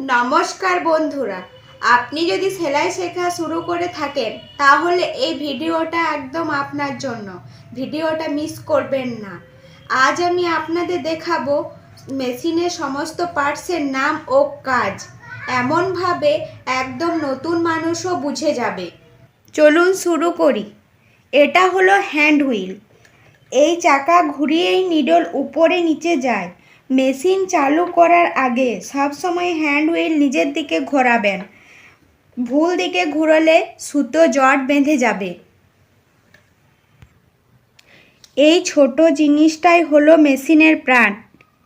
নমস্কার বন্ধুরা। আপনি যদি সেলাই শেখা শুরু করে থাকেন, তাহলে এই ভিডিওটা একদম আপনার জন্য। ভিডিওটা মিস করবেন না। আজ আমি আপনাদের দেখাবো মেশিনের সমস্ত পার্টসের নাম ও কাজ। এমনভাবে একদম নতুন মানুষও বুঝে যাবে। চলুন শুরু করি। এটা হলো হ্যান্ড হুইল এই চাকা ঘুরিয়েই নিডল উপরে নিচে যায়। মেশিন চালু করার আগে সবসময় হ্যান্ড হুইল নিজের দিকে ঘোরাবেন। ভুল দিকে ঘুরলে সুতো, জট বেঁধে যাবে। এই ছোট জিনিসটাই হলো মেশিনের প্রাণ,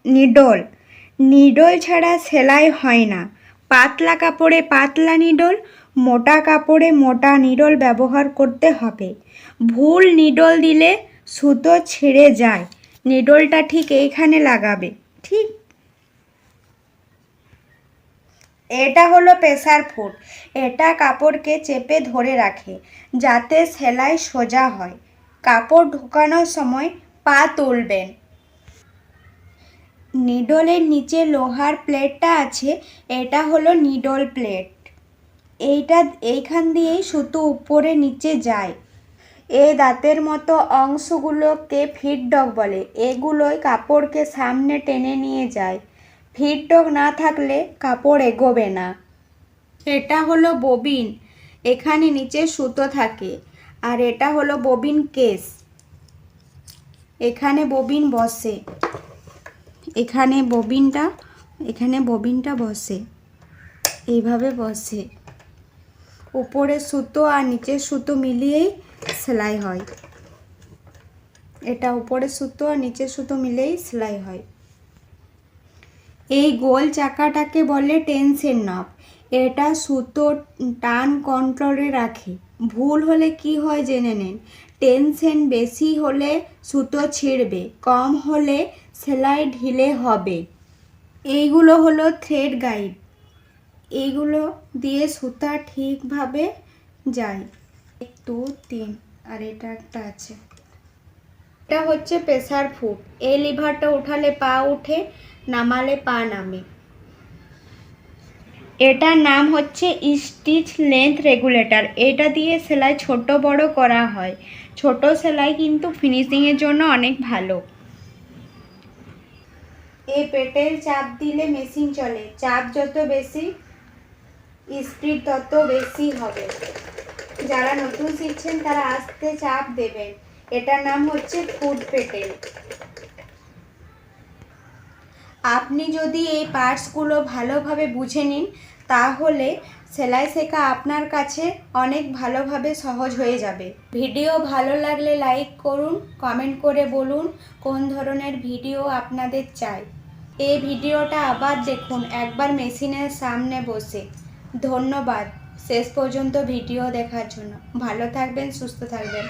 নিডল। নিডল ছাড়া সেলাই হয় না। পাতলা কাপড়ে পাতলা নিডল, মোটা কাপড়ে মোটা নিডল ব্যবহার করতে হবে। ভুল নিডল দিলে সুতো ছিঁড়ে যায়। নিডলটা ঠিক এইখানে লাগাবে। ঠিক। এটা হলো প্রেসার ফুট। এটা কাপড়কে চেপে ধরে রাখে, যাতে সেলাই সোজা হয়। কাপড় ঢোকানোর সময় পা তুলবেন। নিডলের নিচে লোহার প্লেটটা আছে, এটা হলো নিডল প্লেট। এইটা এইখান দিয়েই সুতো উপরে নিচে যায়। এই দাঁতের মতো অংশগুলোকে ফিড ডগ বলে। এগুলোই কাপড়কে সামনে টেনে নিয়ে যায়। ফিড ডগ না থাকলে কাপড় এগোবে না। এটা হলো ববিন। এখানে নিচে সুতো থাকে। আর এটা হলো ববিন কেস। এখানে ববিন বসে। এখানে ববিনটা এখানে ববিনটা বসে। এইভাবে বসে। উপরে সুতো আর নিচের সুতো মিলিয়েই সেলাই হয়। এটা উপরে সুতো আর নিচের সুতো মিলেই সেলাই হয়। এই গোল চাকাটাকে বলে টেনশন নব। এটা সুতো টান কন্ট্রোলে রাখে। ভুল হলে কি হয় জেনে নেন। টেনশন বেশি হলে সুতো ছিঁড়বে, কম হলে সেলাই ঢিলে হবে। এইগুলো হলো থ্রেড গাইড। এইগুলো দিয়ে সুতা ঠিকভাবে যায়। দু তিন, আর এটা একটা আছে। এটা হচ্ছে প্রেসার ফুট এই লিভারটা উঠালে পা উঠে, নামালে পা নামে। এটার নাম হচ্ছে স্টিচ লেন্থ রেগুলেটর। এটা দিয়ে সেলাই ছোট বড় করা হয়। ছোট সেলাই কিন্তু ফিনিশিংয়ের জন্য অনেক ভালো। এই পেটের চাপ দিলে মেশিন চলে। চাপ যত বেশি, স্পিড তত বেশি হবে। যারা নতুন শিখছেন, তারা আস্তে চাপ দেবেন। এটার নাম হচ্ছে ফুড পেটেল আপনি যদি এই পার্টসগুলো ভালোভাবে বুঝে নিন, তাহলে সেলাই শেখা আপনার কাছে অনেক ভালোভাবে সহজ হয়ে যাবে। ভিডিও ভালো লাগলে লাইক করুন, কমেন্ট করে বলুন কোন ধরনের ভিডিও আপনাদের চাই। এই ভিডিওটা আবার দেখুন, একবার মেশিনের সামনে বসে। ধন্যবাদ। শেষ পর্যন্ত ভিডিও দেখার জন্য। ভালো থাকবেন সুস্থ থাকবেন।